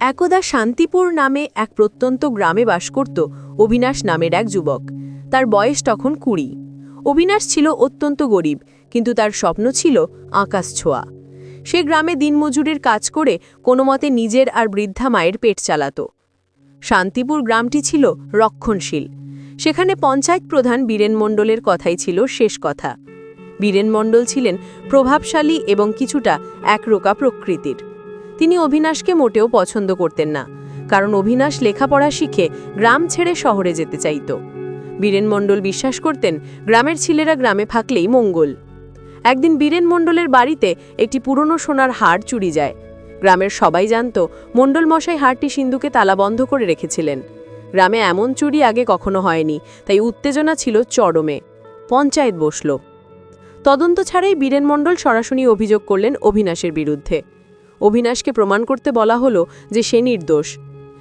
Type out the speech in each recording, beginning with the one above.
একদা শান্তিপুর নামে এক প্রত্যন্ত গ্রামে বাস করত অবিনাশ নামের এক যুবক। তার বয়স তখন কুড়ি। অবিনাশ ছিল অত্যন্ত গরিব, কিন্তু তার স্বপ্ন ছিল আকাশ ছোঁয়া। সে গ্রামে দিনমজুরের কাজ করে কোনো মতে নিজের আর বৃদ্ধা মায়ের পেট চালাত। শান্তিপুর গ্রামটি ছিল রক্ষণশীল। সেখানে পঞ্চায়েত প্রধান বীরেন মণ্ডলের কথাই ছিল শেষ কথা। বীরেন মণ্ডল ছিলেন প্রভাবশালী এবং কিছুটা একরোকা প্রকৃতির। তিনি অভিনাশকে মোটেও পছন্দ করতেন না, কারণ অভিনাশ লেখাপড়া শিখে গ্রাম ছেড়ে শহরে যেতে চাইত। বীরেন মণ্ডল বিশ্বাস করতেন, গ্রামের ছেলেরা গ্রামে থাকলেই মঙ্গল। একদিন বীরেন মণ্ডলের বাড়িতে একটি পুরনো সোনার হার চুরি যায়। গ্রামের সবাই জানত, মণ্ডল মশাই হারটি সিন্ধুকে তালা বন্ধ করে রেখেছিলেন। গ্রামে এমন চুরি আগে কখনো হয়নি, তাই উত্তেজনা ছিল চরমে। পঞ্চায়েত বসল। তদন্ত ছাড়াই বীরেন মণ্ডল সরাসরি অভিযোগ করলেন অভিনাশের বিরুদ্ধে। অভিনাশকে প্রমাণ করতে বলা হলো যে সে নির্দোষ।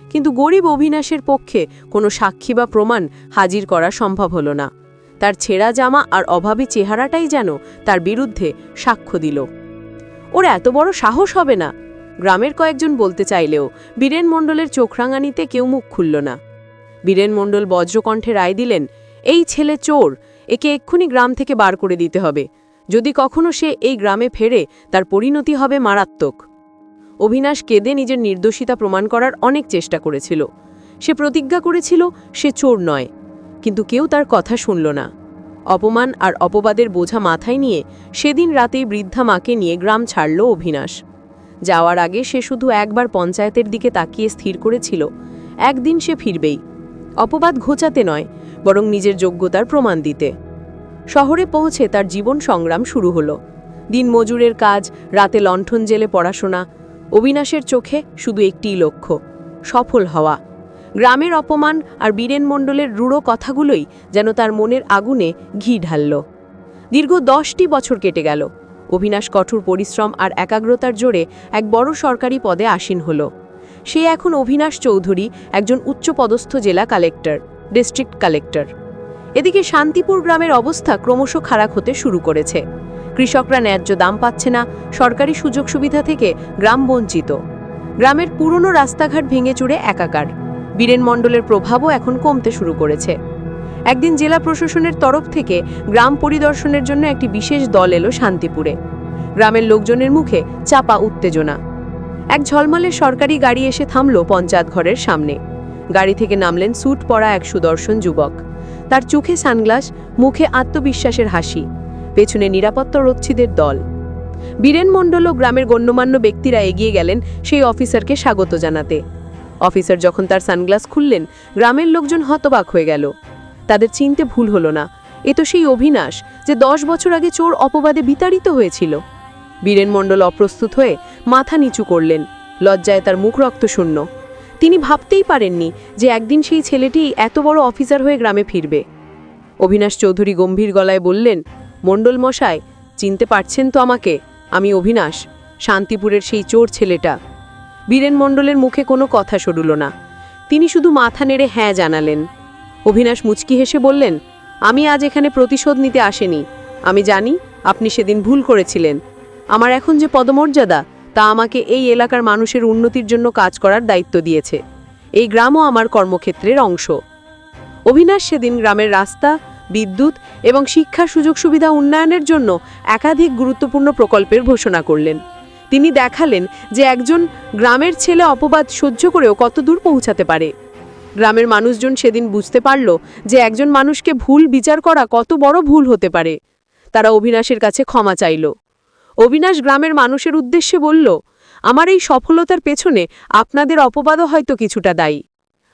কিন্তু গরিব অভিনাশের পক্ষে কোনো সাক্ষী বা প্রমাণ হাজির করা সম্ভব হলো না। তার ছেঁড়া জামা আর অভাবী চেহারাটাই যেন তার বিরুদ্ধে সাক্ষ্য দিল। ওর এত বড় সাহস হবে না। গ্রামের কয়েকজন বলতে চাইলেও বীরেন মণ্ডলের চোখরাঙানিতে কেউ মুখ খুলল না। বীরেন মণ্ডল বজ্রকণ্ঠে রায় দিলেন, এই ছেলে চোর, একে এক্ষুনি গ্রাম থেকে বার করে দিতে হবে। যদি কখনো সে এই গ্রামে ফেরে, তার পরিণতি হবে মারাত্মক। অভিনাশ কেঁদে নিজের নির্দোষিতা প্রমাণ করার অনেক চেষ্টা করেছিল। সে প্রতিজ্ঞা করেছিল, সে চোর নয়। কিন্তু কেউ তার কথা শুনল না। অপমান আর অপবাদের বোঝা মাথায় নিয়ে সেদিন রাতেই বৃদ্ধা মাকে নিয়ে গ্রাম ছাড়ল অভিনাশ। যাওয়ার আগে সে শুধু একবার পঞ্চায়েতের দিকে তাকিয়ে স্থির করেছিল, একদিন সে ফিরবেই। অপবাদ ঘোচাতে নয়, বরং নিজের যোগ্যতার প্রমাণ দিতে। শহরে পৌঁছে তার জীবন সংগ্রাম শুরু হলো। দিন মজুরের কাজ, রাতে লণ্ঠন জেলে পড়াশোনা অবিনাশের চোখে শুধু একটিই লক্ষ্য, সফল হওয়া। গ্রামের অপমান আর বীরেন মণ্ডলের রূঢ় কথাগুলোই যেন তার মনের আগুনে ঘি ঢালল। দীর্ঘ দশটি বছর কেটে গেল। অবিনাশ কঠোর পরিশ্রম আর একাগ্রতার জোরে এক বড় সরকারি পদে আসীন হল। সে এখন অভিনাশ চৌধুরী, একজন উচ্চপদস্থ জেলা কালেক্টর, ডিস্ট্রিক্ট কালেক্টর। এদিকে শান্তিপুর গ্রামের অবস্থা ক্রমশ খারাপ হতে শুরু করেছে। কৃষকরা ন্যায্য দাম পাচ্ছে না, সরকারি সুযোগ সুবিধা থেকে গ্রাম বঞ্চিত। গ্রামের পুরনো রাস্তাঘাট ভেঙে চুড়ে একাকার। বীরেন মণ্ডলের প্রভাবও এখন কমতে শুরু করেছে। একদিন জেলা প্রশাসনের তরফ থেকে গ্রাম পরিদর্শনের জন্য একটি বিশেষ দল এলো শান্তিপুরে। গ্রামের লোকজনের মুখে চাপা উত্তেজনা। এক ঝলমলে সরকারি গাড়ি এসে থামল পঞ্চায়েত ঘরের সামনে। গাড়ি থেকে নামলেন স্যুট পরা এক সুদর্শন যুবক। তার চোখে সানগ্লাস, মুখে আত্মবিশ্বাসের হাসি। পেছনে নিরাপত্তা রক্ষীদের দল। বীরেন মণ্ডল ও গ্রামের গণ্যমান্য ব্যক্তিরা এগিয়ে গেলেন সেই অফিসারকে স্বাগত জানাতে। অফিসার যখন তার সানগ্লাস খুললেন, গ্রামের লোকজন হতবাক হয়ে গেল। তাদের চিনতে ভুল হলো না। এ তো সেই অভিনাশ যে দশ বছর আগে চোর অপবাদে বিতাড়িত হয়েছিল। বীরেন মণ্ডল অপ্রস্তুত হয়ে মাথা নিচু করলেন। লজ্জায় তার মুখ রক্তশূন্য। তিনি ভাবতেই পারেননি যে একদিন সেই ছেলেটি এত বড় অফিসার হয়ে গ্রামে ফিরবে। অভিনাশ চৌধুরী গম্ভীর গলায় বললেন মণ্ডল চিনতে পারছেন তো আমাকে? আমি অভিনাশ শান্তিপুরের সেই চোর ছেলেটা। বীরেন মণ্ডলের মুখে কোনো কথা সরুল না। তিনি শুধু মাথা নেড়ে হ্যাঁ জানালেন। অভিনাশ মুচকি হেসে বললেন, আমি আজ এখানে প্রতিশোধ নিতে আসেনি। আমি জানি আপনি সেদিন ভুল করেছিলেন। আমার এখন যে পদমর্যাদা, তা আমাকে এই এলাকার মানুষের উন্নতির জন্য কাজ করার দায়িত্ব দিয়েছে। এই গ্রামও আমার কর্মক্ষেত্রের অংশ। অভিনাশ সেদিন গ্রামের রাস্তা বিদ্যুৎ এবং শিক্ষার সুযোগ সুবিধা উন্নয়নের জন্য একাধিক গুরুত্বপূর্ণ প্রকল্পের ঘোষণা করলেন। তিনি দেখালেন যে একজন গ্রামের ছেলে অপবাদ সহ্য করেও কত দূর পৌঁছাতে পারে। গ্রামের মানুষজন সেদিন বুঝতে পারল যে একজন মানুষকে ভুল বিচার করা কত বড় ভুল হতে পারে। তারা অবিনাশের কাছে ক্ষমা চাইল। অবিনাশ গ্রামের মানুষের উদ্দেশ্যে বলল, আমার এই সফলতার পেছনে আপনাদের অপবাদও হয়তো কিছুটা দায়ী।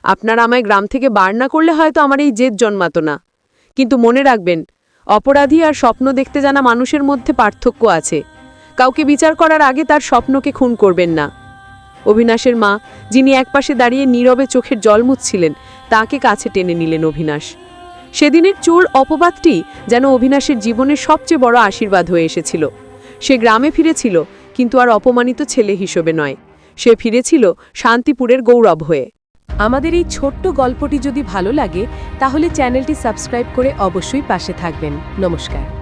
আপনারা আমায় গ্রাম থেকে বার না করলে হয়তো আমার এই জেদ জন্মাতো না। কিন্তু মনে রাখবেন, অপরাধী আর স্বপ্ন দেখতে জানা মানুষের মধ্যে পার্থক্য আছে। কাউকে বিচার করার আগে তার স্বপ্নকে খুন করবেন না। অভিনাশের মা, যিনি একপাশে দাঁড়িয়ে নীরবে চোখের জল মুছছিলেন, তাকে কাছে টেনে নিলেন অভিনাশ সেদিনের চোর অপবাদটি যেন অভিনাশের জীবনের সবচেয়ে বড় আশীর্বাদ হয়ে এসেছিল। সে গ্রামে ফিরেছিল, কিন্তু আর অপমানিত ছেলে হিসেবে নয়। সে ফিরেছিল শান্তিপুরের গৌরব হয়ে। আমাদের এই ছোট্ট গল্পটি যদি ভালো লাগে, তাহলে চ্যানেলটি সাবস্ক্রাইব করে অবশ্যই পাশে থাকবেন। নমস্কার।